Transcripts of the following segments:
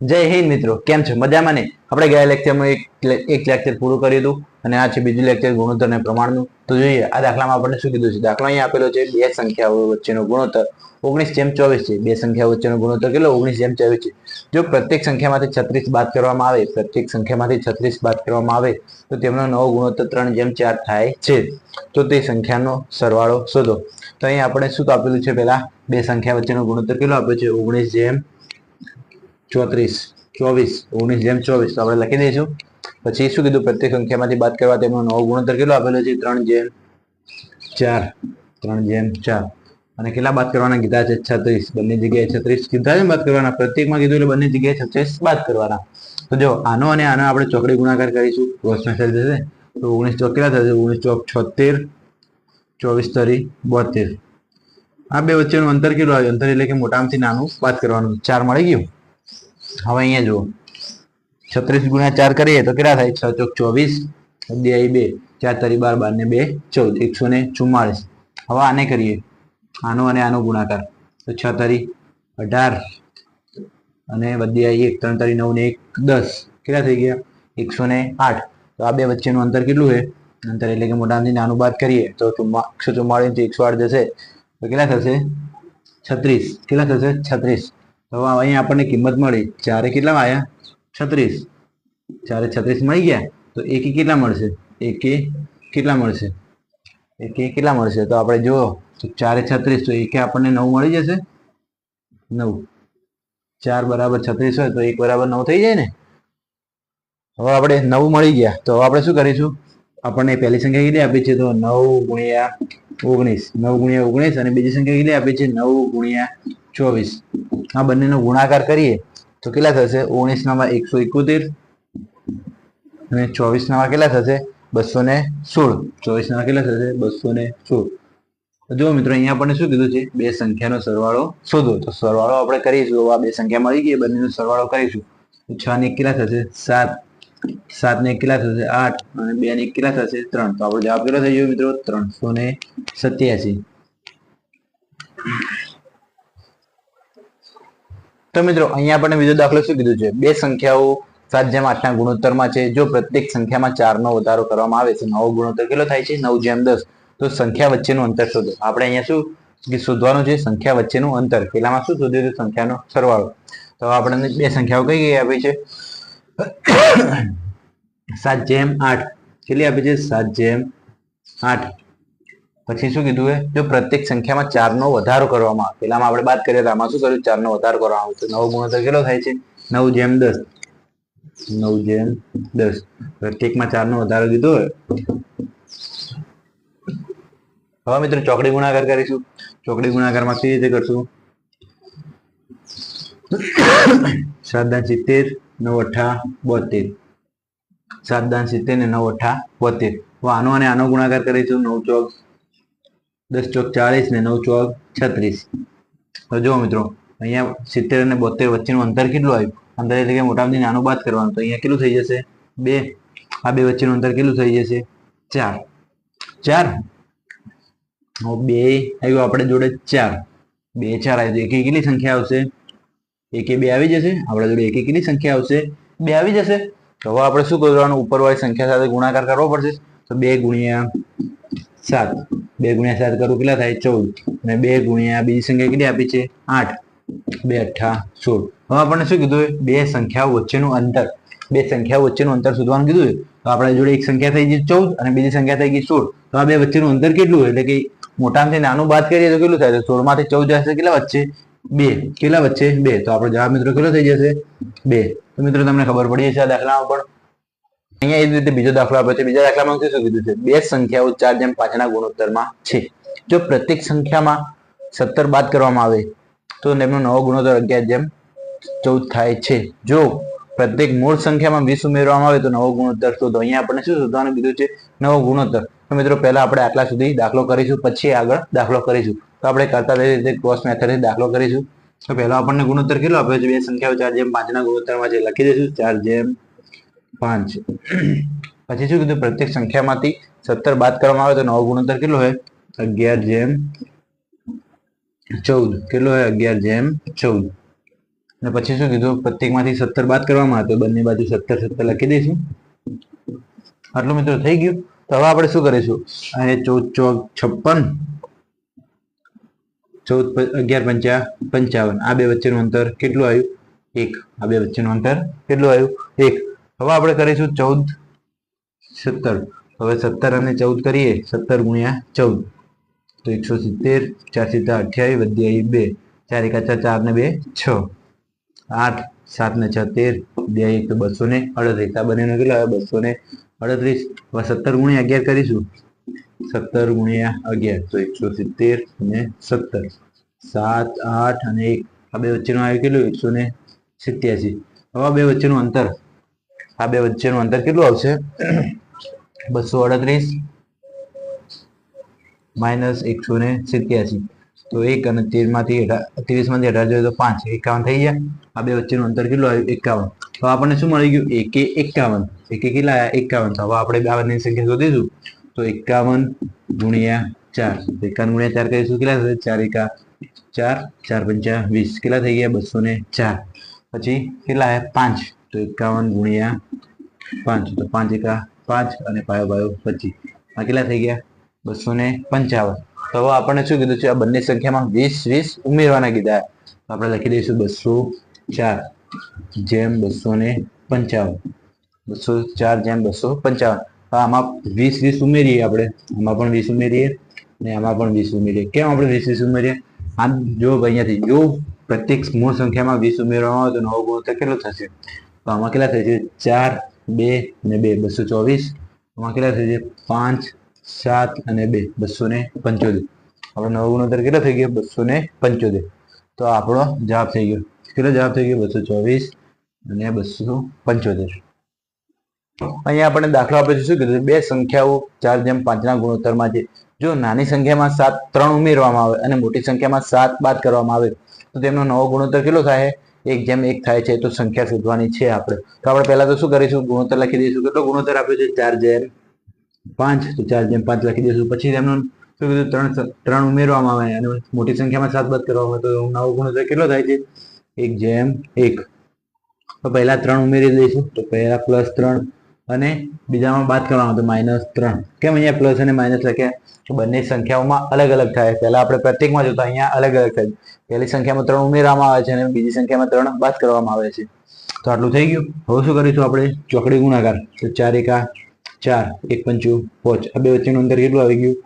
જય હિન્દ મિત્રો, કેમ છો? મજામાં ને? આપણે ગયા લેક્ચરમાં એક એક લેક્ચર પૂરું કર્યું હતું અને આ છે બીજું લેક્ચર ગુણોત્તર અને પ્રમાણનું. તો જોઈએ, આ દાખલામાં આપણને શું કીધું છે? દાખલો અહીંયા આપેલો છે, બે સંખ્યાઓ વચ્ચેનો ગુણોત્તર, ઓગણીસ જેમ ચોવીસ છે. બે સંખ્યાઓ વચ્ચેનો ગુણોત્તર કેટલો? ઓગણીસ જેમ ચોવીસ છે. જો પ્રત્યેક સંખ્યામાંથી છત્રીસ બાદ કરવામાં આવે, પ્રત્યેક સંખ્યામાંથી છત્રીસ બાદ કરવામાં આવે, તો તેમનો નવો ગુણોત્તર ત્રણ જેમ ચાર થાય છે. તો તે સંખ્યાનો સરવાળો શોધો. તો અહીં આપણે શું આપેલું છે પહેલા? બે સંખ્યા વચ્ચેનો ગુણોત્તર કેટલો આપ્યો છે? ઓગણીસ જેમ ચોત્રીસ, ચોવીસ, ઓગણીસ, જેમ ચોવીસ આપણે લખી દઈશું. પછી શું કીધું? પ્રત્યેક સંખ્યામાંથી બાદ કરવા તેમનો નવો ગુણોત્તર કેટલો આપેલો છે? ત્રણ જેમ ચાર, ત્રણ જેમ ચાર. અને કેટલા બાદ કરવાના? કીધા છે છત્રીસ. બંને જગ્યાએ છત્રીસ કીધા છે બાદ કરવાના? પ્રત્યેકમાં કીધું એટલે બંને જગ્યાએ છત્રીસ બાદ કરવાના. તો જો આનો અને આનો આપણે ચોકડી ગુણાકાર કરીશું. ક્રોસમાં થઈ જશે તો ઓગણીસ ચોક કેટલા થશે? ઓગણીસ ચોક છોતેર, ચોવીસ તરી બોતેર. આ બે વચ્ચેનું અંતર કેટલું આવ્યું? અંતર એટલે કે મોટામાંથી નાનું બાદ કરવાનું. ચાર મળી ગયું. હવે અહીંયા જુઓ. છત્રીસ ગુણ્યા ચાર કરીએ તો કેટલા થાય? છ ચોક ચોવીસ અધ્યાય બે, ચાર તરી બાર બાર ને બે, ચૌદ, એકસો ને ચુમ્માળીસ. હવે આને કરીએ. આનો અને આનો ગુણાકાર. તો છ તરી અઢાર અને અધ્યાય એક, ત્રણ તરી નવ ને એક, દસ. કેટલા થઈ ગયા? એકસો ને આઠ. તો આ બે વચ્ચેનું અંતર કેટલું છે? અંતર એટલે કે મોટામાંથી નાનું બાદ કરીએ તો એકસો ચુમ્માળીસ એકસો આઠ જશે. તો કેટલા થશે? છત્રીસ. કેટલા થશે? છત્રીસ. હવે અહીંયા આપણને કિંમત મળી. ચારે કેટલા આવ્યા? છત્રીસ. ચારે છત્રીસ મળી ગયા? તો એકે કેટલા મળશે? એકે કેટલા મળશે? એકે કેટલા મળશે? તો આપણે જુઓ. તો ચારે છત્રીસ, તો એકે આપણને નવ મળી જશે? નવ. ચાર બરાબર છત્રીસ હોય તો એક બરાબર નવ થઈ જાય ને? હવે આપણે નવ મળી ગયા. તો હવે આપણે શું કરીશું? આપણને પહેલી સંખ્યા કેટલી આપી છે? તો નવ ગુણ્યા ઓગણીસ. નવ ગુણ્યા ઓગણીસ અને બીજી સંખ્યા કેટલી આપી છે? નવ ગુણ્યા ચોવીસ. આ બંનેનો ગુણાકાર કરીએ તો કેટલા થશે? ઓગણીસ નામાં એકસો એકોતેર અને ચોવીસ નામાં કેટલા થશે? બસો ને સોળ. ચોવીસ નામાં કેટલા થશે? બસો ને સોળ જુઓ મિત્રો, અહીંયા આપણને શું કીધું છે? બે સંખ્યાનો સરવાળો શોધો. તો સરવાળો આપણે કરીશું. આ બે સંખ્યા મળી ગઈ બંનેનો સરવાળો કરીશું. છ ને કેટલા થશે? સાત. સાત ને કેટલા થશે? આઠ. અને બે ને કેટલા થશે? ત્રણ. તો આપણો જવાબ કેટલો થઈ ગયો મિત્રો? ત્રણસો ને સત્યાસી. તો મિત્રો, અહીંયા આપણને બીજો દાખલો શું કીધું છે? બે સંખ્યાઓ, સાત જેમ આઠના ગુણોત્તરમાં છે. જો પ્રત્યેક સંખ્યામાં ચારનો વધારો કરવામાં આવે તો નવો ગુણોત્તર કેટલો થાય છે? નવ જેમ દસ. તો સંખ્યા વચ્ચેનું અંતર શોધો. આપણે અહીંયા શું શોધવાનું છે? સંખ્યા વચ્ચેનું અંતર. પેલામાં શું શોધ્યું હતું? સંખ્યાનો સરવાળો. તો આપણને બે સંખ્યાઓ કઈ કઈ આપી છે? સાત જેમ આઠ. કેટલી આપી છે? સાત જેમ આઠ. પછી શું કીધું એ? જો પ્રત્યેક સંખ્યામાં ચારનો વધારો કરવામાં આવે. પેલામાં આપણે વાત કરીએ આમાં શું કર્યું ચારનો વધારો કરવામાં આવે નવો ગુણોત્તર કેટલો થાય છે? નવ જેમ દસ. નવ જેમ દસ. પ્રત્યેકમાં ચારનો વધારો કીધો હવે મિત્રો ચોકડી ગુણાકાર કરીશું. ચોકડી ગુણાકારમાં કેવી રીતે કરશું? સાત સિત્તેર, નવ અઠા, બોતેર. સાત સિત્તેર ને નવ અઠા, બોતેર. આનો અને આનો ગુણાકાર કરીશું. નવ ચોક દસ ચોક ચાલીસ ને નવ ચોક છત્રીસ. તો જુઓ મિત્રો, અહીંયા સિત્તેર અને બોતેર વચ્ચેનું અંતર કેટલું આવ્યું? અંતર એટલે કે મોટામાંથી નાનું બાદ કરવાનું. તો અહીંયા કેટલું થઈ જશે? બે. આ બે વચ્ચેનું અંતર કેટલું થઈ જશે? ચાર. ચાર? બે આવ્યું આપણે જોડે ચાર. બે, ચાર આવ્યું. એકે કેટલી સંખ્યા આવશે? એકે બે આવી જશે? આપણા જોડે એકે કેટલી સંખ્યા આવશે? બે આવી જશે. તો હવે આપણે શું કરવાનું? ઉપરવાળી સંખ્યા સાથે ગુણાકાર કરવો પડશે. તો બે ગુણ્યા સાત. બે ગુણ્યા સાત કરું, કેટલા થાય? ચૌદ. અને બે ગુણ્યા બીજી સંખ્યા કેટલી આપી છે? આઠ. બે અઠા સોળ. હવે આપણને શું કીધું બે સંખ્યાઓ વચ્ચેનું અંતર. બે સંખ્યાઓ વચ્ચેનું અંતર શોધવાનું કીધું તો આપણા જોડે એક સંખ્યા થઈ ગઈ ચૌદ અને બીજી સંખ્યા થઈ ગઈ સોળ. તો આ બે વચ્ચેનું અંતર કેટલું એટલે કે મોટામાંથી નાનું બાદ કરીએ તો કેટલું થાય? તો સોળમાંથી ચૌદ જશે કેટલા વચ્ચે? બે. કેટલા વચ્ચે? બે. તો આપણો જવાબ મિત્રો કેટલો થઈ જશે? બે. તો મિત્રો તમને ખબર પડી જશે આ દાખલામાં પણ. અહીંયા એ રીતે બીજો દાખલો આપ્યો છે. બીજા દાખલામાં શું કીધું છે? બે સંખ્યાઓ ચાર જેમ પાંચના ગુણોત્તરમાં છે. જો પ્રત્યેક સંખ્યામાં સત્તર બાદ કરવામાં આવે, તો તેમનો નવો ગુણોત્તર અગિયાર જેમ ચૌદ થાય છે. જો પ્રત્યેક મૂળ સંખ્યામાં વીસ ઉમેરવામાં આવે, તો નવો ગુણોત્તર શોધો. અહીંયા આપણને શું શોધવાનું કીધું છે? નવો ગુણોત્તર. તો મિત્રો, પહેલા આપણે આટલા સુધી દાખલો કરીશું, પછી આગળ દાખલો કરીશું. તો આપણે કરતા રહી રીતે ક્રોસ મેથડથી દાખલો કરીશું. તો પહેલા આપણને ગુણોત્તર કેટલો આપ્યો છે? બે સંખ્યાઓ ચાર જેમ પાંચના ગુણોત્તરમાં જે લખી દઈશું. ચાર જેમ પાંચ. પછી શું કીધું? પ્રત્યેક સંખ્યામાંથી સત્તર બાદ કરવામાં આવે તો નવો ગુણોત્તર કેટલો હોય? અગિયાર જેમ ચૌદ. કેટલો હોય? અગિયાર જેમ ચૌદ. અને પછી શું કીધું? પ્રત્યેકમાંથી સત્તર બાદ કરવામાં આવે તો બંને બાજુ સત્તર સત્તર લખી દઈશું. આટલું મિત્રો થઈ ગયું. તો હવે આપણે શું કરીશું? અહીંયા ચૌદ ચોક છપ્પન, ચૌદ અગિયાર, પંચા, પંચાવન. આ બે વચ્ચેનું અંતર કેટલું આવ્યું? એક. આ બે વચ્ચેનું અંતર કેટલું આવ્યું? એક. હવે આપણે કરીશું ચૌદ, સત્તર. હવે સત્તર અને ચૌદ કરીએ. સત્તર ગુણ્યા ચૌદ. તો એકસો સિત્તેર, ચાર સીધા અઠ્યાવીસ વધી આવી બે. ચાર એકા ચાર ને બે, છ. આઠ, સાત ને છ તેર બે એક તો બસો ને અડત્રીસ. આ બંનેનો કેટલો આવે? બસો ને અડત્રીસ. હવે સત્તર ગુણ્યા અગિયાર કરીશું. સત્તર ગુણ્યા અગિયાર. તો એકસો સિત્તેર અને સત્તર. સાત, આઠ અને એક. આ બે વચ્ચેનું આવ્યું કેટલું? એકસો ને સિત્યાસી. હવે બે વચ્ચેનું અંતર. આ બે વચ્ચેનું અંતર કેટલું આવશે? બસો અડત્રીસ માઇનસ એકસો ને સિત્યાસી. તો એક અને તેરમાંથી ત્રીસમાંથી અઢાર જોઈએ તો પાંચ, એકાવન થઈ ગયા. આ બે વચ્ચેનું અંતર કેટલું આવ્યું? એકાવન. તો આપણને શું મળી ગયું? એકે એકાવન. એકે કેટલા એકાવન. હવે આપણે બાવનની સંખ્યા શોધીશું. તો એકાવન ગુણ્યા ચાર. એકાવન ગુણ્યા ચાર કરીશું. કેટલા થશે? ચાર એકા ચાર ચાર પંચા વીસ. કેટલા થઈ ગયા? બસો ને ચાર. પછી કેટલા આવ્યા? પાંચ. તો એકાવન ગુણ્યા પાંચ, તો પાંચ એકા પાંચ અને પાયો પાયો પચીસ. આ કેટલા થઈ ગયા? બસો ને પંચાવન. તો હવે આપણને શું કીધું છે? આ બંને સંખ્યામાં વીસ વીસ ઉમેરવાના કીધા. આપણે લખી દઈશું બસો ચાર, જેમ બસો ને પંચાવન. બસો ચાર જેમ બસો પંચાવન. આમાં વીસ વીસ ઉમેરીએ આપણે. આમાં પણ વીસ ઉમેરીએ અને આમાં પણ વીસ ઉમેરીએ. કેમ આપણે વીસ વીસ ઉમેરીએ? આમ જો અહીંયાથી જો પ્રત્યેક મૂળ સંખ્યામાં વીસ ઉમેરવામાં આવે તો નવો ગુણોત્તર કેટલો થશે? તો આમાં કેટલા થઈ છે? ચાર, બે અને બે, બસો ચોવીસ. આમાં કેટલા થઈ છે? પાંચ, સાત અને બે, બસો ને પંચોતેર. આપણો નવો ગુણોત્તર કેટલો થઈ ગયો? બસો ને પંચોતેર. તો આપણો જવાબ થઈ ગયો. કેટલો જવાબ થઈ ગયો? બસો ચોવીસ અને બસો પંચોતેર. અહીંયા આપણે દાખલો આપે છે. શું કીધું? બે સંખ્યાઓ, ચાર જેમ પાંચના ગુણોત્તરમાં છે. જો નાની સંખ્યામાં સાત, ત્રણ ઉમેરવામાં આવે અને મોટી સંખ્યામાં સાત બાદ કરવામાં આવે, તો તેમનો નવો ગુણોત્તર કેટલો થાય? એક જેમ એક થાય છે, તો સંખ્યા શોધવાની છે આપણે. તો આપણે પહેલા તો શું કરીશું? ગુણોત્તર લખી દઈશું. કેટલો ગુણોત્તર આપ્યો છે? ચાર જેમ પાંચ. તો ચાર જેમ પાંચ લખી દઈશું. પછી તેમનું શું કીધું? ત્રણ ત્રણ ઉમેરવામાં આવે. અને મોટી સંખ્યામાં સાત બાદ કરવામાં આવે. તો નવો ગુણોત્તર કેટલો થાય છે? એક જેમ એક. તો પહેલા ત્રણ ઉમેરી દઈશું. તો પહેલા પ્લસ ત્રણ. અને બીજામાં બાદ કરવામાં તો માઇનસ ત્રણ. કેમ અહીંયા પ્લસ અને માઇનસ લખ્યા બંને સંખ્યાઓમાં અલગ અલગ થાય. પહેલા આપણે પ્રત્યેકમાં જોતા, અહીંયા અલગ અલગ થાય. પહેલી સંખ્યામાં ત્રણ ઉમેરવામાં આવે છે અને બીજી સંખ્યામાં ત્રણ બાદ કરવામાં આવે છે. તો આટલું થઈ ગયું. હવે શું કરીશું આપણે? ચોકડી ગુણાકાર. તો ચાર એકા ચાર. એક પંચું પોચ. આ બે વચ્ચેનું અંતર કેટલું આવી ગયું?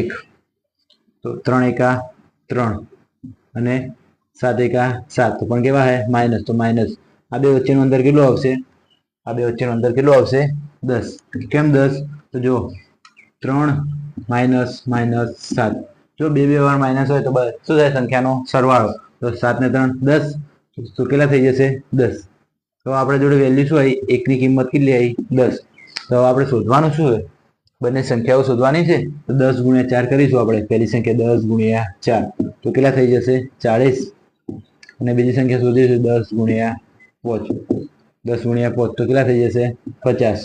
એક. તો ત્રણ એકા ત્રણ અને સાત એકા સાત. પણ કેવા હે? માઇનસ તો માઇનસ આ બે વચ્ચેનું અંતર કેટલું આવશે? આ બે વચ્ચેનું અંતર કેટલું આવશે? દસ. કેમ દસ? તો જો ત્રણ માઇનસ માઇનસ સાત. જો બે બે વાર માઇનસ હોય તો બસ. શું થાય સંખ્યાનો? સરવાળો. તો સાત ને ત્રણ, દસ. તો કેટલા થઈ જશે? દસ. તો આપણે જોડે વેલ્યુ શું આવી? એકની કિંમત કેટલી આવી? દસ. તો આપણે શોધવાનું શું છે? બંને સંખ્યાઓ શોધવાની છે? તો દસ ગુણ્યા ચાર કરીશું આપણે. પહેલી સંખ્યા દસ ગુણ્યા ચાર. તો કેટલા થઈ જશે? ચાળીસ. અને બીજી સંખ્યા શોધીશું. દસ ગુણ્યા પાંચ. દસ ગુણ્યા પોત, તો કેટલા થઈ જશે? પચાસ.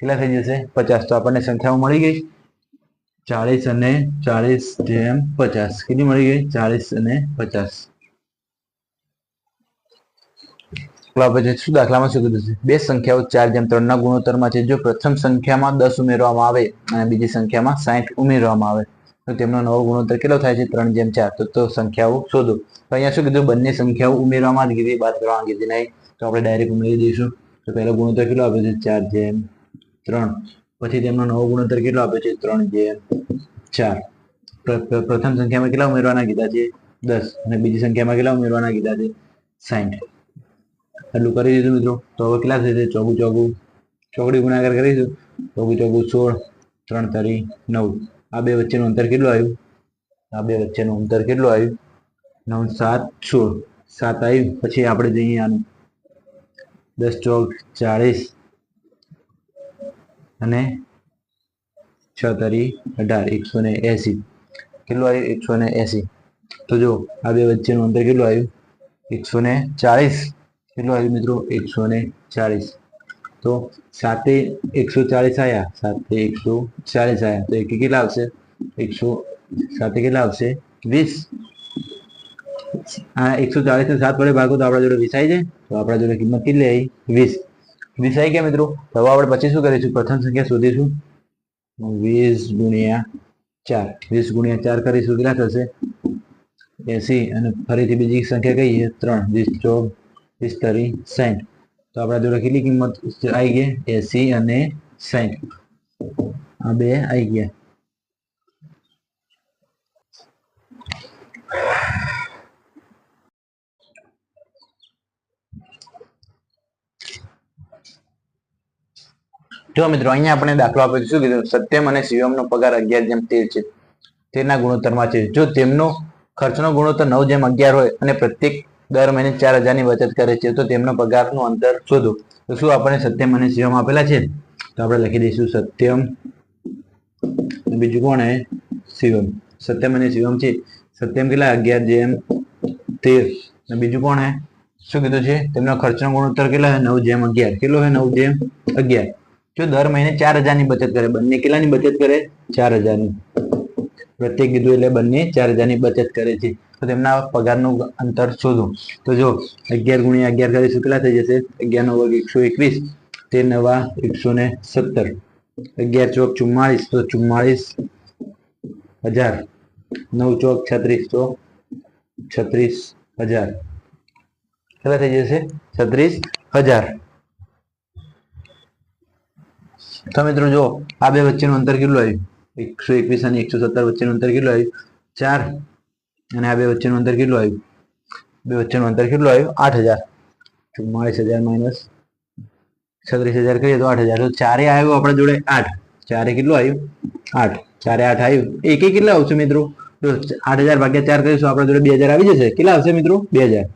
કેટલા થઈ જશે? પચાસ. તો આપણને સંખ્યાઓ મળી ગઈ ચાલીસ અને ચાલીસ જેમ પચાસ. કેટલી મળી ગઈ? ચાલીસ અને પચાસ. પછી શું દાખલામાં શું કીધું છે? બે સંખ્યાઓ ચાર જેમ ત્રણના ગુણોત્તરમાં છે. જો પ્રથમ સંખ્યામાં દસ ઉમેરવામાં આવે અને બીજી સંખ્યામાં સાઠ ઉમેરવામાં આવે, તો તેમનો નવો ગુણોત્તર કેટલો થાય છે? ત્રણ જેમ ચાર. તો સંખ્યાઓ શોધો. અહીંયા શું કીધું? બંને સંખ્યાઓ ઉમેરવામાં જ કીધી. બાદ કરવા કીધી નહીં. તો આપણે ડાયરેક્ટ ઉમેરી દઈશું. તો પહેલો ગુણોત્તર કેટલો આપ્યો છે? ચાર જેમ ત્રણ. પછી તેમનો નવો ગુણોત્તર કેટલો આપ્યો છે? ત્રણ જેમ ચાર. પ્ર- પ્ર- પ્રથમ સંખ્યામાં કેટલા ઉમેરવાના કીધા છે? દસ. અને બીજી સંખ્યામાં કેટલા ઉમેરવાના કીધા છે? સાઠ એટલું કરી દીધું મિત્રો. તો હવે કેટલા થશે? ચોગું ચોગું. ચોકડી ગુણાકાર કરીશું. ચોગું ચોગું સોળ. ત્રણ તરી નવ. આ બે વચ્ચેનું અંતર કેટલું આવ્યું? આ બે વચ્ચેનું અંતર કેટલું આવ્યું? નવ, સાત, સોળ. સાત આવ્યું. પછી આપણે જઈએ આનું. દસ ચોક ચાળીસ અને છ તરી અઢાર, એકસો ને એસી. કેટલું આવ્યું? એકસો ને એસી. તો જો આ બે વચ્ચેનું અંતર કેટલું આવ્યું? એકસો ને ચાળીસ. કેટલું આવ્યું મિત્રો? એકસો ને ચાળીસ. તો સાતે એકસો ચાળીસ આવ્યા સાતે એકસો ચાળીસ આવ્યા તો એક કેટલા આવશે? એકસો, સાતે કેટલા આવશે? વીસ. આ એકસો ચાલીસ ને સાત વડે ભાગો તો આપણા જોડે વીસ આવી જાય. તો આપણા જોડે કિંમત કેટલી આવી? વીસ. વીસ આવી ગયા મિત્રો? હવે આપણે પછી શું કરીશું? પ્રથમ સંખ્યા શોધીશું. વીસ ગુણ્યા ચાર. વીસ ગુણ્યા ચાર કરીશું કેટલા થશે. એસી. અને ફરીથી બીજી સંખ્યા કહીએ, ત્રણ. વીસ ચોક, વીસ તરી સાઠ તો આપણા જોડે કેટલી કિંમત આવી ગઈ? એસી અને સાઠ આ બે આવી ગયા. જો મિત્રો, અહીંયા આપણે દાખલો આપ્યો શું કીધું? સત્યમ અને શિવમનો પગાર અગિયાર જેમ તેર છે. તેના ગુણોત્તરમાં છે. જો તેમનો ખર્ચનો ગુણોત્તર નવ જેમ અગિયાર હોય અને પ્રત્યેક દર મહિને ચાર હજારની બચત કરે છે, તો તેમનો પગારનું અંતર શોધો. તો શું આપણે સત્યમ અને શિવમ આપેલા છે? તો આપણે લખી દઈશું સત્યમ. બીજું કોણ હે શિવમ. સત્યમ અને શિવમ છે. સત્યમ કેટલા? અગિયાર જેમ તેર. અને બીજું કોણ હે શું કીધું છે? તેમનો ખર્ચનો ગુણોત્તર કેટલા છે? નવ જેમ અગિયાર. કેટલો છે? નવ જેમ અગિયાર. જો દર મહિને ચાર હજારની બચત કરે, બંને કેટલાની બચત કરે, ચાર હજારની. પ્રત્યેક કીધું એટલે બંને ચાર હજારની બચત કરે છે. તો તેમના પગારનું અંતર શોધો. તો જો અગિયાર ગુણ્યા અગિયાર કરીશું કેટલા થઈ જશે? અગિયાર નો વર્ગ એકસો એકવીસ, તે નવા એકસો ને સત્તર. અગિયાર ચોક ચુમ્માળીસ, તો ચુમ્માળીસ હજાર. નવ ચોક છત્રીસ, તો છત્રીસ હજાર. કેટલા થઈ જશે? છત્રીસ હજાર. તો મિત્રો જો, આ બે વચ્ચેનું અંતર કેટલું આવ્યું? એકસો એકવીસ અને એકસો સત્તર વચ્ચેનું અંતર કેટલું આવ્યું? ચાર. અને આ બે વચ્ચેનું અંતર કેટલું આવ્યું? બે વચ્ચેનું અંતર કેટલું આવ્યું? આઠ હજાર. ચુમ્માળીસ હજાર માઇનસ છત્રીસ હજાર કહીએ તો આઠ હજાર. તો ચારે આવ્યું આપણા જોડે આઠ. ચારે કેટલું આવ્યું? આઠ. ચારે આઠ આવ્યું. એકે કેટલા આવશે મિત્રો? જો આઠ હજાર ભાગ્યા ચાર કરીશું, આપણા જોડે બે હજાર આવી જશે. કેટલા આવશે મિત્રો? બે હજાર.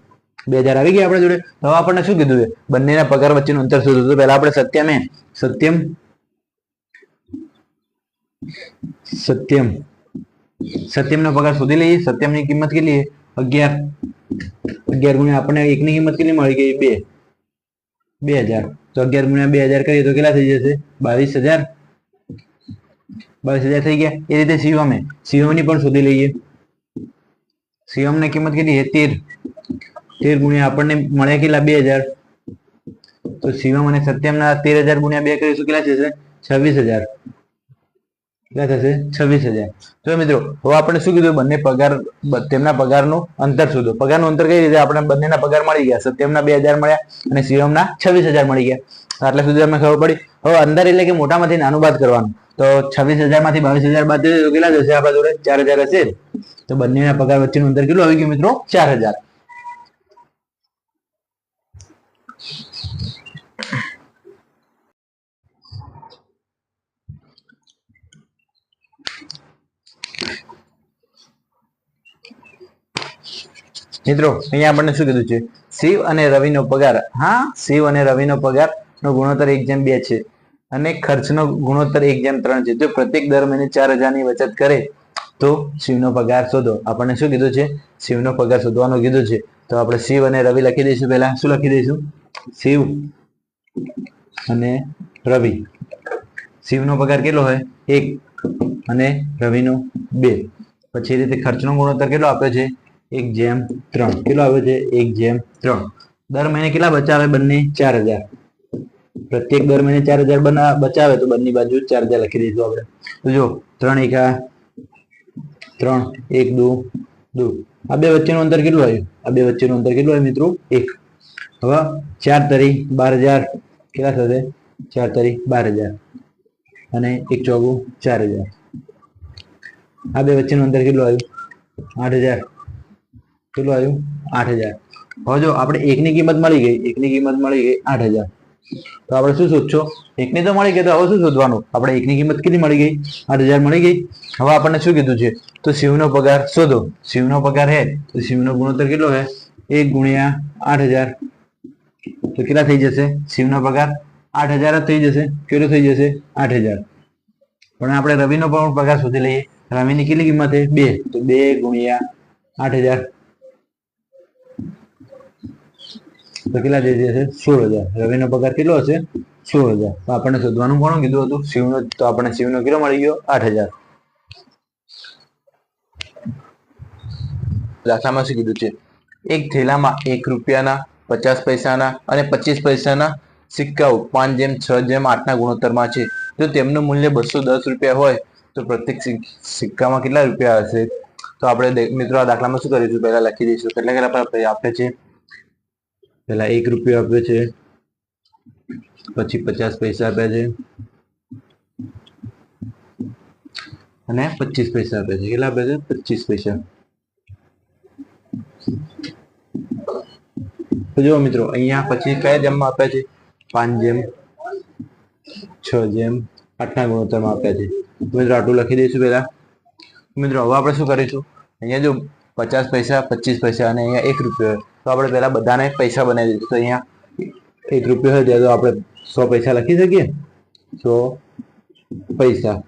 બે હજાર આવી ગયા આપણા જોડે. હવે આપણને શું કીધું છે? બંનેના પગાર વચ્ચેનું અંતર શોધવું તો પહેલા આપણે સત્યમે સત્યમ સત્યમ. સત્યમનો પગાર શોધી લઈએ. સત્યમની કિંમત કેટલી અગિયાર. અગિયાર ગુણ્યા આપણને એકની કિંમત કેટલી મળી ગઈ? બે. બે હજાર. તો અગિયાર ગુણ્યા બે હજાર કરીએ તો કેટલા થઈ જશે? બાવીસ હજાર. બાવીસ હજાર થઈ ગયા. એ રીતે શિવમે. શિવમની પણ શોધી લઈએ. શિવમની કિંમત કેટલી છે? તેર. તેર ગુણ્યા આપણને મળ્યા કેટલા? બે હજાર. તો શિવમ અને સત્યમના તેર હજાર ગુણ્યા બે કરીશું. કેટલા થશે? છવ્વીસ હજાર. થશે છવ્વીસ હજાર. તો મિત્રો, હવે આપણે શું કીધું? બંને પગાર તેમના પગારનું અંતર શોધો. પગારનું અંતર કઈ રીતે? આપણે બંનેના પગાર મળી ગયા. સત્યમના બે હજાર મળ્યા અને શિવમના છવ્વીસ હજાર મળી ગયા. આટલા સુધી તમને ખબર પડી. હવે અંદર એટલે કે મોટામાંથી નાનું બાદ કરવાનું. તો છવ્વીસ હજારમાંથી બાવીસ હજાર બાદ તો કેટલા જશે? આપણા જોડે ચાર હજાર હશે. તો બંનેના પગાર વચ્ચેનું અંતર કેટલું? આવી ગયું મિત્રો, ચાર હજાર. મિત્રો, અહીંયા આપણને શું કીધું છે? શિવ અને રવિનો પગાર. હા, શિવ અને રવિનો પગાર નો ગુણોત્તર એક જેમ બે છે અને ખર્ચનો ગુણોત્તર એક જેમ ત્રણ છે. જો પ્રત્યેક દર મહિને ચાર હજારની બચત કરે તો શિવનો પગાર શોધો. આપણને શું કીધું છે? શિવનો પગાર શોધવાનું કીધું છે. તો આપણે શિવ અને રવિ લખી દઈશું પહેલા. શું લખી દઈશું? શિવ અને રવિ. શિવનો પગાર કેટલો હોય? એક અને રવિનો બે. પછી રીતે ખર્ચનો ગુણોત્તર કેટલો આપ્યો છે? એક જેમ ત્રણ. કેટલો આવ્યો છે? એક જેમ ત્રણ. દર મહિને કેટલા બચાવે બંને? ચાર હજાર. પ્રત્યેક દર મહિને ચાર હજાર બચાવે તો બંને બાજુ ચાર હજાર લખી દઈશું આપણે. જો, ત્રણ એકા ત્રણ એક દો દો. આ બે વચ્ચેનું અંતર કેટલું આવ્યું? આ બે વચ્ચેનું અંતર કેટલું આવ્યું મિત્રો? એક. હવે ચાર તરી બાર હજાર કેટલા થશે? ચાર તરી બાર હજાર. અને એક ચોગું ચાર હજાર. આ બે વચ્ચેનું અંતર કેટલું આવ્યું? આઠ હજાર. કેટલું આવ્યું? આઠ હજાર. હવે જો આપણે એકની કિંમત મળી ગઈ, એકની કિંમત મળી ગઈ આઠ હજાર. તો આપણે શું શોધશો? એકની તો મળી ગઈ, તો હવે શું શોધવાનું? આપણે એકની કિંમત કેટલી મળી ગઈ? આઠ હજાર મળી ગઈ. હવે આપણને શું કીધું છે? તો શિવનો પગાર શોધો. શિવનો પગાર હે, તો શિવનો ગુણોત્તર કેટલો હે? એક ગુણ્યા આઠ હજાર. તો કેટલા થઈ જશે? શિવનો પગાર આઠ હજાર જ થઈ જશે. કેટલો થઈ જશે? આઠ હજાર. પણ આપણે રવિનો પણ પગાર શોધી લઈએ. રવિની કેટલી કિંમત છે બે. તો બે ગુણ્યા આઠ હજાર. તો કેટલા થઈ જશે સોળ હજાર. રવિનો પગાર કેટલો હશે? સોળ હજાર. તો આપણને શોધવાનું કોણ કીધું હતું? શિવનો તો આપણને શિવનો કેટલો મળી ગયો? આઠ હજાર. દાખલામાં શું કીધું છે? એક થેલામાં એક રૂપિયાના, પચાસ પૈસાના અને પચીસ પૈસાના સિક્કાઓ. પાંચ જેમ, છ જેમ, આઠના ગુણોત્તરમાં છે. જો તેમનું મૂલ્ય બસો દસ રૂપિયા હોય, તો પ્રત્યેક સિક્કામાં કેટલા રૂપિયા હશે? તો આપણે મિત્રો, આ દાખલામાં શું કરીશું? પહેલા લખી દઈશું. કેટલા કેટલા આપણે આપે છે પહેલા એક રૂપિયો આપ્યો છે, પછી પચાસ પૈસા આપ્યા છે અને પચીસ પૈસા આપ્યા છે. કેટલા આપ્યા છે? પચીસ પૈસા. જુઓ મિત્રો, અહીંયા પછી કયા જેમમાં આપ્યા છે? પાંચ જેમ, છ જેમ, આઠના ગુણોત્તરમાં આપ્યા છે. મિત્રો આટલું લખી દઈશું પેલા મિત્રો હવે આપણે શું કરીશું? અહીંયા જો પચાસ પૈસા, પચીસ પૈસા અને અહીંયા એક રૂપિયો. તો આપણે પહેલાં બધાને પૈસા બનાવી દઈશું તો અહીંયા એક રૂપિયો હોય ત્યાં તો આપણે સો પૈસા લખી શકીએ. સો પૈસા.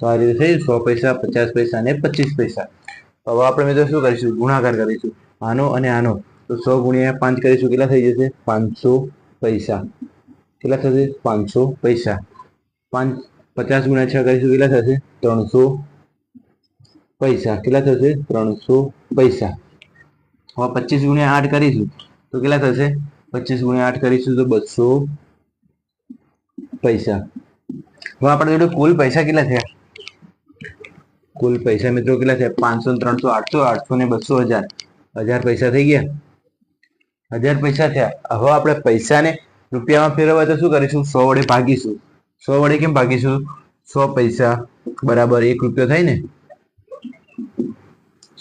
તો આ રીતે થઈ, સો પૈસા, પચાસ પૈસા અને પચીસ પૈસા. તો હવે આપણે મિત્રો શું કરીશું? ગુણાકાર કરીશું. આનો અને આનો. તો સો ગુણ્યા પાંચ કરીશું, કેટલા થઈ જશે? પાંચસો પૈસા. કેટલા થશે? પાંચસો પૈસા. પાંચ, પચાસ ગુણ્યા છ કરીશું, કેટલા થશે? ત્રણસો પૈસા. કેટલા થશે? ત્રણસો પૈસા. હવે પચીસ ગુણ્યા આઠ કરીશું. તો કેટલા થશે? પચીસ ગુણ્યા આઠ કરીશું તો બસો પૈસા. હવે આપણે જોડે કુલ પૈસા કેટલા થયા? કુલ પૈસા મિત્રો કેટલા થયા? પાંચસો ત્રણસો આઠસો આઠસો ને બસો હજાર. હજાર પૈસા થઈ ગયા. હજાર પૈસા થયા. હવે આપણે પૈસાને રૂપિયામાં ફેરવવા તો શું કરીશું? સો વડે ભાગીશું. સો વડે કેમ ભાગીશું? સો પૈસા. બરાબર. એક રૂપિયો થાય ને?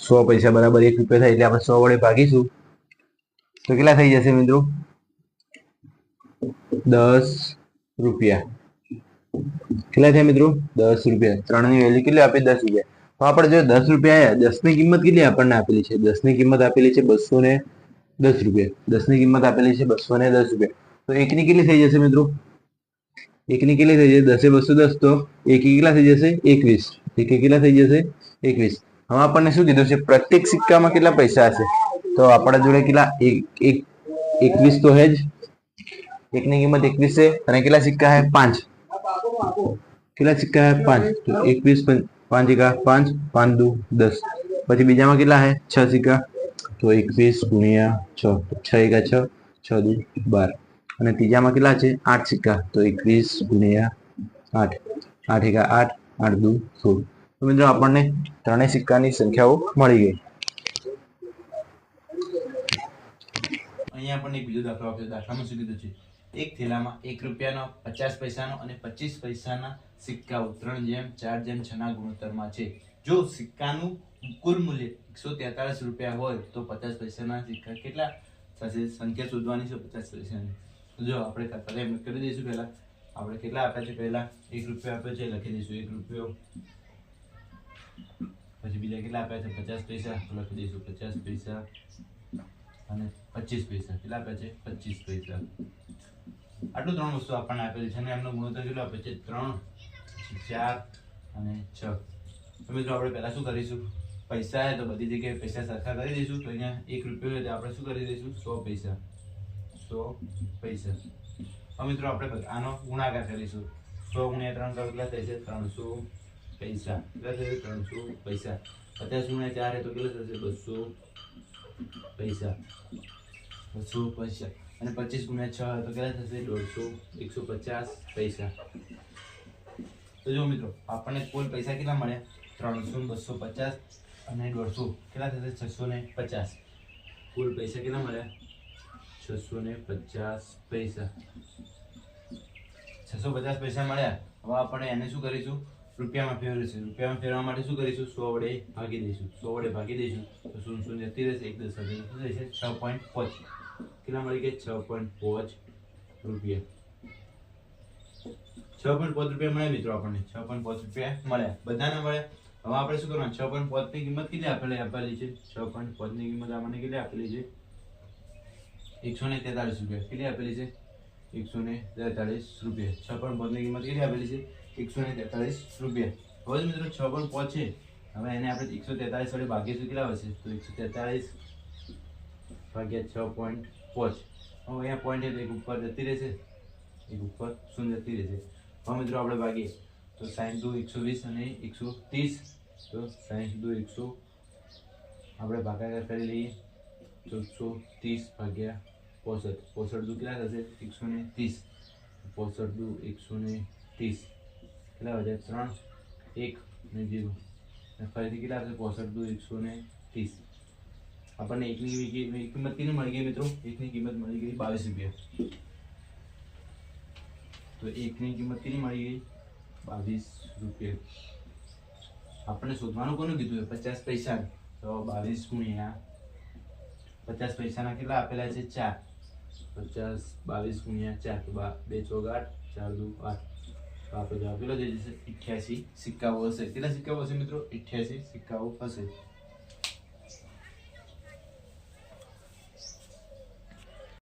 સો પૈસા બરાબર એક રૂપિયા થાય એટલે આપણે સો વડે ભાગીશું. તો કેટલા થઈ જશે મિત્રો? દસ રૂપિયા. કેટલા થયા મિત્રો? દસ રૂપિયા. ત્રણની વેલ્યુ કેટલી આપી? દસ રૂપિયા. તો આપણે જો દસ રૂપિયા આવ્યા દસની કિંમત કેટલી આપણને આપેલી છે? દસની કિંમત આપેલી છે બસો ને દસ રૂપિયા. દસની કિંમત આપેલી છે બસો ને દસ રૂપિયા. તો એકની કેટલી થઈ જશે મિત્રો? એકની કેટલી થઈ જશે? દસે બસો દસ. તો એક કેટલા થઈ જશે? એકવીસ. એક કેટલા થઈ જશે? એકવીસ. હવે આપણને શું કીધું છે? પ્રત્યેક સિક્કામાં કેટલા પૈસા હશે? તો આપણા જોડે કેટલા? એક એક, એકવીસ તો હે જ. એકની કિંમત એકવીસ છે. અને કેટલા સિક્કા હે? પાંચ. કેટલા સિક્કા હે? પાંચ. તો એકવીસ પાંચ એકા પાંચ પાંચ દુ, દસ. પછી બીજામાં કેટલા હે? છ સિક્કા. તો એકવીસ ગુણ્યા છ. છ એકા છ છ દુ, બાર. અને ત્રીજામાં કેટલા છે? આઠ સિક્કા. તો એકવીસ ગુણ્યા આઠ. આઠ એકા આઠ આઠ દુ, સોળ. તો મિત્રો આપણને ત્રણેય સિક્કાની સંખ્યાઓ મળી ગઈ. અહીંયા આપણને એક બીજો દાખલો આપ્યો દાખલામાં શું કીધું છે? એક થેલામાં એક રૂપિયાનો, પચાસ પૈસાનો અને પચીસ પૈસાના સિક્કાઓ. ત્રણ જેમ, ચાર જેમ, છના ગુણોત્તરમાં છે. જો સિક્કાનું કુલ મૂલ્ય એકસો તેતાલીસ રૂપિયા હોય, તો પચાસ પૈસાના સિક્કા કેટલા થશે? સંખ્યા શોધવાની છે પચાસ પૈસાની. જો આપણે પહેલા કરી દઈશું પહેલાં. આપણે કેટલા આપ્યા છે પહેલાં? એક રૂપિયો આપ્યો છે, લખી દઈશું. એક રૂપિયો પછી બીજા કેટલા આપ્યા છે? પચાસ પૈસા. લખી દઈશું, પચાસ પૈસા અને પચીસ પૈસા. કેટલા આપ્યા છે? પચીસ પૈસા. આટલું ત્રણ વસ્તુ આપણને આપેલી છે અને એમનો ગુણોત્તર કેટલો આપે છે? ત્રણ ચાર અને છ. તો મિત્રો આપણે પહેલાં શું કરીશું? પૈસા હે તો બધી જગ્યાએ પૈસા સરખા કરી દઈશું. તો અહીંયા એક રૂપિયો હોય તો આપણે શું કરી દઈશું? સો પૈસા. સો પૈસા. હવે મિત્રો આપણે આનો ગુણાકાર કરીશું. સો ગુણ્યા ત્રણ કરો કેટલા છે? ત્રણસો પૈસા. કેટલા થશે ત્રણસો પૈસા. પચાસ ગુણ્યા ચાર તો કેટલા થશે? બસો પૈસા. બસો પૈસા. અને પચીસ ગુણ્યા છ તો કેટલા થશે? દોઢસો, એકસો પચાસ પૈસા. તો જો મિત્રો, આપણને કુલ પૈસા કેટલા મળ્યા? ત્રણસો, બસો પચાસ અને દોઢસો. કેટલા થશે? છસો ને પચાસ. કુલ પૈસા કેટલા મળ્યા? છસો ને પચાસ પૈસા. છસો પચાસ પૈસા મળ્યા. હવે આપણે એને શું કરીશું? રૂપિયામાં ફેરવીશું રૂપિયામાં ફેરવા માટે શું કરીશું? સો વડે ભાગી દઈશું. સો વડે ભાગી દઈશું. તો શૂન્ય શૂન્ય જતી રહેશે એક દસ સાથે શું થશે છ? પોઈન્ટ પાંચ. કેટલા મળી ગયા? છ પોઈન્ટ પાંચ રૂપિયા. છ પોઈન્ટ પાંચ રૂપિયા મળ્યા મિત્રો આપણને. છ પોઈન્ટ પાંચ રૂપિયા મળ્યા. બધાને મળ્યા. હવે આપણે શું કરવાનું? છ પોઈન્ટ પાંચની કિંમત કેટલી આપેલી આપેલી છે? છ પોઈન્ટ પાંચની કિંમત આપણને કેટલી આપેલી છે? એકસો ને તેતાલીસ રૂપિયા. કેટલી આપેલી છે? એકસો ને તેતાલીસ રૂપિયા. છ પણ પાંચની કિંમત કેટલી આપેલી છે? એકસો ને તેતાળીસ રૂપિયા. હવે મિત્રો છ પણ પાંચ છે. હવે એને આપણે એકસો તેતાળીસ વડે ભાગીશું કેટલા હશે તો એકસો તેતાળીસ ભાગ્યા છ પોઈન્ટ પાંચ. હવે અહીંયા પોઈન્ટ એક ઉપર જતી રહેશે. એક ઉપર શૂન્ય જતી રહેશે. હવે મિત્રો આપણે ભાગીએ. તો સાઈન દુ એકસો વીસ અને એકસો ત્રીસ. તો સાઈઠ દુ એકસો. આપણે ભાગાકાર કરી લઈએ. ચૌદસો ત્રીસ ભાગ્યા પોસઠ. પોસઠ દુ કેટલા થશે? એકસો ને ત્રીસ. પોસઠ દુ એકસો ને ત્રીસ. કેટલા હજાર ત્રણ. એક ને જીરો. અને ફરીથી કેટલા થશે? પોસઠ દુ એકસો ને ત્રીસ. આપણને એકની કિંમત કેટલી મળી ગઈ મિત્રો? એકની કિંમત મળી ગઈ બાવીસ રૂપિયા. તો એકની કિંમત કેટલી મળી ગઈ? બાવીસ રૂપિયા. આપણને શોધવાનું કોનું કીધું પચાસ પૈસા તો બાવીસ ગુણ્યા પચાસ પૈસાના કેટલા આપેલા છે? ચાર. પચાસ, બાવીસ ગુણ્યા ચાર, તો બા ચોક આઠ ચાર દુ આઠ. તો આપણો જવાબ કેટલો થઈ જશે અઠ્યાસી સિક્કાઓ હશે. કેટલા સિક્કાઓ હશે મિત્રો? અઠ્યાસી સિક્કાઓ હશે.